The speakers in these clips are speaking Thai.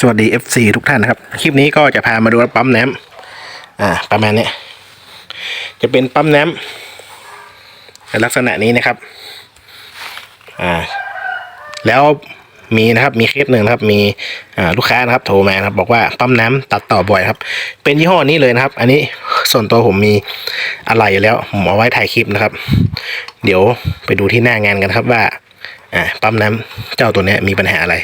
สวัสดี FC ทุกท่านนะครับ คลิปนี้ก็จะพามาดูปั๊มน้ำอ่า ประมาณนี้จะเป็นปั๊มน้ำในลักษณะนี้นะครับ อ่า แล้วมีนะครับมีเคสหนึ่งนะครับ มีลูกค้านะครับ โทรมานะครับ บอกว่าปั๊มน้ำตัดต่อบ่อยครับ เป็นยี่ห้อนี้เลยนะครับ อันนี้ส่วนตัวผมมีอะไรอยู่แล้วผมเอาไว้ถ่ายคลิปนะครับ เดี๋ยวไปดูที่หน้างานกันครับว่าปั๊มน้ำเจ้าตัวนี้มีปัญหาอะไร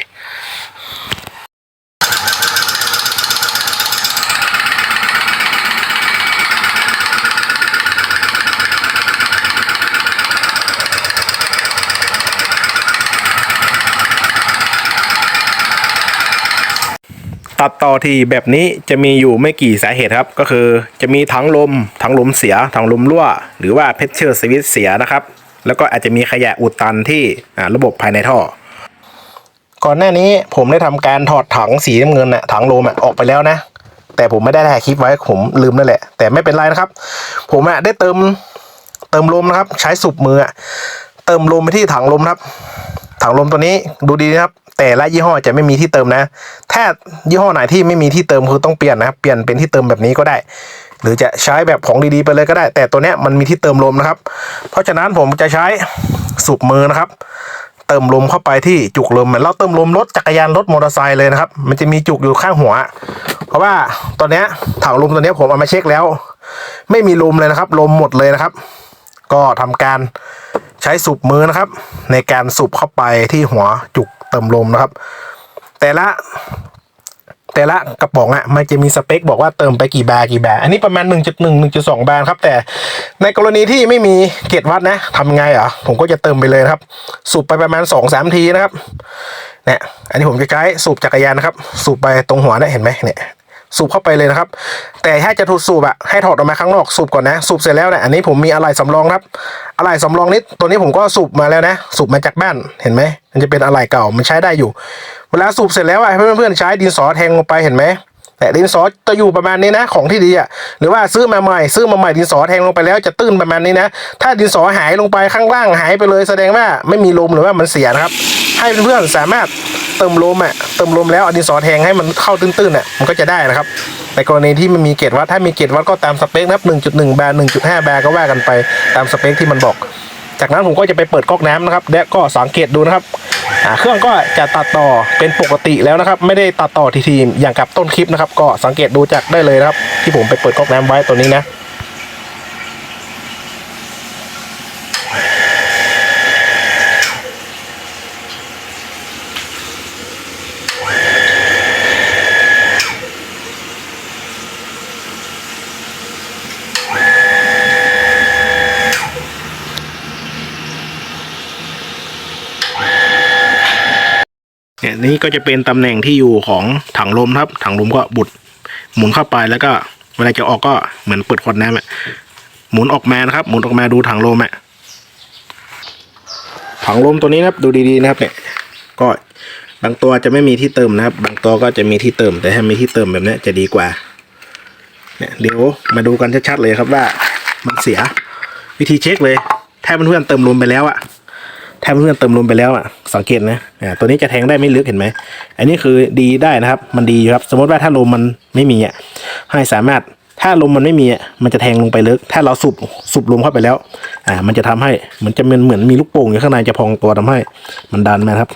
ตัดต่อที่แบบนี้จะมีอยู่ไม่กี่สาเหตุครับ ก็คือจะมีถังลมถังลมเสียถังลมรั่ว หรือว่าเพชเชอร์สวิตเสียนะครับ แล้วก็อาจจะมีขยะอุดตันที่ระบบภายในท่อ ก่อนหน้านี้ผมได้ทำการถอดถังสีน้ำเงินน่ะถังลมอะออกไปแล้วนะ แต่ผมไม่ได้ถ่ายคลิปไว้ผมลืมนั่นแหละ แต่ไม่เป็นไรนะครับ ผมอะได้เติมเติมลมนะครับ ใช้สูบมือเติมลมไปที่ถังลมครับ ถังลมตัวนี้ดูดีนะครับ แต่ละยี่ห้อจะไม่มีที่เติมนะ ถ้ายี่ห้อไหนที่ไม่มีที่เติมคือต้องเปลี่ยนนะเปลี่ยนเป็นที่เติมแบบนี้ก็ได้ หรือจะใช้แบบของดีๆไปเลยก็ได้ แต่ตัวเนี้ยมันมีที่เติมลมนะครับ เพราะฉะนั้นผมจะใช้สูบมือนะครับ เติมลมเข้าไปที่จุกลมเหมือนเราเติมลมรถจักรยานรถมอเตอร์ไซค์เลยนะครับ มันจะมีจุกอยู่ข้างหัว เพราะว่าตอนนี้ถังลมตัวนี้ผมเอามาเช็คแล้ว ไม่มีลมเลยนะครับ ลมหมดเลยนะครับ ก็ทำการใช้สูบมือนะครับ ในการสูบเข้าไปที่หัวจุก เติมลมนะครับ แต่ละ แต่ละกระป๋องอะมันจะมีสเปคบอกว่าเติมไปกี่บาร์กี่บาร์อันนี้ประมาณ 1.1 1.2 บาร์ครับ แต่ในกรณีที่ไม่มีเกจวัดนะทำไงอะผมก็จะเติมไปเลยครับสูบไปประมาณ 2-3 ทีนะครับเนี่ยอันนี้ผมจะใช้สูบจักรยานนะครับ สูบไปตรงหัวได้เห็นไหมเนี่ย สูบเข้าไปเลยนะครับ แต่ถ้าจะถูดสูบอะให้ถอดออกมาข้างนอกสูบก่อนนะ สูบเสร็จแล้วเนี่ยอันนี้ผมมีอะไหล่สำรองครับอะไหล่สำรองนิดตัวนี้ผมก็สูบมาแล้วนะ สูบมาจากบ้านเห็นไหมมันจะเป็นอะไหล่เก่ามันใช้ได้อยู่ เวลาสูบเสร็จแล้วอะให้เพื่อนๆใช้ดินสอแทงลงไปเห็นไหมแต่ดินสอจะอยู่ประมาณนี้นะของที่ดีอะหรือว่าซื้อมาใหม่ซื้อมาใหม่ดินสอแทงลงไปแล้วจะตื้นประมาณนี้นะ ถ้าดินสอหายลงไปข้างล่างหายไปเลยแสดงว่าไม่มีลมหรือว่ามันเสียนะครับ ให้เพื่อนๆสามารถ เติมลมอะเติมลมแล้วอดินสอแทงให้มันเข้าตื้นๆอะมันก็จะได้นะครับในกรณีที่มันมีเกจวัดถ้ามีเกจวัดก็ตามสเปคนะครับ1.1 บาร์ 1.5 บาร์ก็ว่ากันไปตามสเปคที่มันบอก จากนั้นผมก็จะไปเปิดก๊อกน้ำนะครับ และก็สังเกตดูนะครับเครื่องก็จะตัดต่อเป็นปกติแล้วนะครับ ไม่ได้ตัดต่อทีๆอย่างกับต้นคลิปนะครับ ก็สังเกตดูจากได้เลยนะครับ ที่ผมไปเปิดก๊อกน้ำไว้ตัวนี้นะ เนี่ยนี่ก็จะเป็นตำแหน่งที่อยู่ของถังลมครับ ถังลมก็บุดหมุนเข้าไปแล้วก็เวลาจะออกก็เหมือนเปิดขวดน้ำอะหมุนออกมานะครับ หมุนออกมาดูถังลมอะถังลมตัวนี้นะครับ ดูดีๆนะครับ เนี่ย ก็บางตัวจะไม่มีที่เติมนะครับ บางตัวก็จะมีที่เติม แต่ถ้ามีที่เติมแบบนี้จะดีกว่า เนี่ยเดี๋ยวมาดูกันชัดๆเลยครับว่ามันเสีย วิธีเช็คเลย ถ้าเพื่อนๆเติมลมไปแล้วอะ ถ้าเพื่อนเติมลมไปแล้วอะสังเกตนะตัวนี้จะแทงได้ไม่ลึกเห็นไหมอันนี้คือดีได้นะครับ มันดีอยู่ครับ สมมติว่าถ้าลมมันไม่มีอะให้สามารถถ้าลมมันไม่มีอะมันจะแทงลงไปลึก ถ้าเราสูบสูบลมเข้าไปแล้วอ่ามันจะทำให้เหมือนจะเป็นเหมือนมีลูกโป่งอยู่ข้างในจะพองตัวทำให้ มันดันมาครับ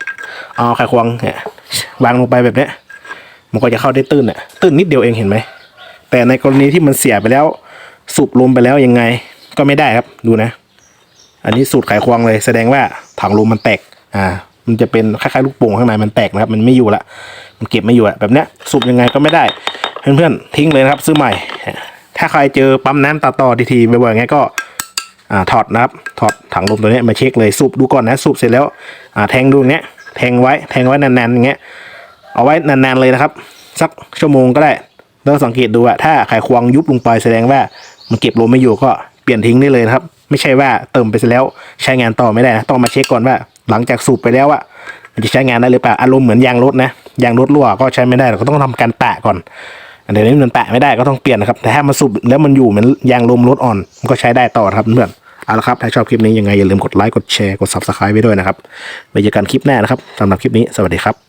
เอาไขควงเนี่ยวางลงไปแบบเนี้ยมันก็จะเข้าได้ตื้นอะตื้นนิดเดียวเองเห็นไหมแต่ในกรณีที่มันเสียไปแล้ว สูบลมไปแล้วยังไง ก็ไม่ได้ครับดูนะ อันนี้สูตรไขควงเลยแสดงว่าถังลมมันแตกอ่ามันจะเป็นคล้ายๆลูกโป่งข้างในมันแตกนะครับ มันไม่อยู่ละมันเก็บไม่อยู่อะแบบเนี้ยสูบยังไงก็ไม่ได้ เพื่อนๆทิ้งเลยนะครับ ซื้อใหม่ ถ้าใครเจอปั๊มน้ำตัดต่อทีๆบ่อยๆไงก็อ่าถอดนะครับถอดถังลมตัวนี้มาเช็คเลยสูบดูก่อนนะสูบเสร็จแล้วอ่าแทงดูเงี้ยแทงไว้แทงไว้นานๆอย่างเงี้ยเอาไว้นานๆเลยนะครับ สักชั่วโมงก็ได้แล้วสังเกตดูอะถ้าไขควงยุบลงไปแสดงว่ามันเก็บลมไม่อยู่ก็เปลี่ยนทิ้งได้เลยนะครับ ไม่ใช่ว่าเติมไปเสร็จแล้วใช้งานต่อไม่ได้นะต้องมาเช็คก่อนว่า หลังจากสูบไปแล้วอะมันจะใช้งานได้หรือเปล่าอารมณ์เหมือนยางรถนะยางรถรั่วก็ใช้ไม่ได้เราก็ต้องทำการแปะก่อนอันเดี๋ยวนี้มันแปะไม่ได้ก็ต้องเปลี่ยนนะครับแต่ถ้ามันสูบแล้วมันอยู่เหมือนยางลมรถอ่อนมันก็ใช้ได้ต่อครับเพื่อนเอาละครับถ้าชอบคลิปนี้ยังไงอย่าลืมกดไลค์กดแชร์กด subscribe ไว้ด้วยนะครับไว้เจอกันคลิปหน้านะครับสำหรับคลิปนี้สวัสดีครับ